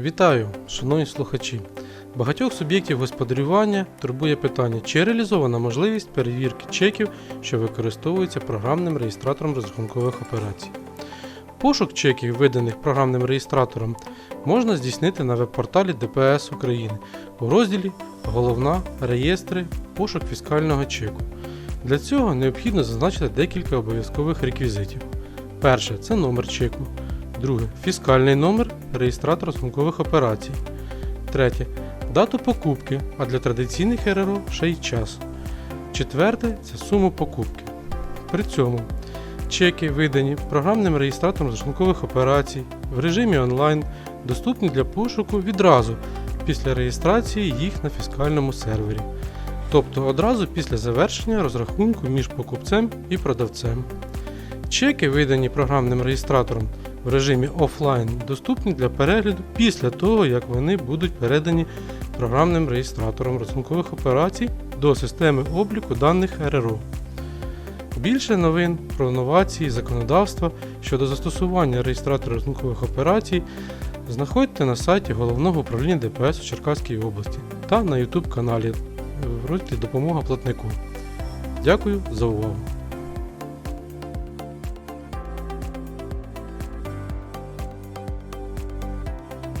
Вітаю, шановні слухачі! Багатьох суб'єктів господарювання турбує питання, чи реалізована можливість перевірки чеків, що використовуються програмним реєстратором розрахункових операцій. Пошук чеків, виданих програмним реєстратором, можна здійснити на веб-порталі ДПС України у розділі Головна реєстри пошук фіскального чеку. Для цього необхідно зазначити декілька обов'язкових реквізитів. Перше це номер чеку. Друге фіскальний номер реєстратор розрахункових операцій. Третє дату покупки, а для традиційних РРО ще й час. Четверте це суму покупки. При цьому чеки, видані програмним реєстратором розрахункових операцій в режимі онлайн, доступні для пошуку відразу після реєстрації їх на фіскальному сервері, тобто одразу після завершення розрахунку між покупцем і продавцем. Чеки, видані програмним реєстратором в режимі офлайн, доступні для перегляду після того, як вони будуть передані програмним реєстратором розрахункових операцій до системи обліку даних РРО. Більше новин про новації законодавства щодо застосування реєстратора розрахункових операцій знаходьте на сайті Головного управління ДПС у Черкаській області та на YouTube каналі в розділі Допомога платнику. Дякую за увагу!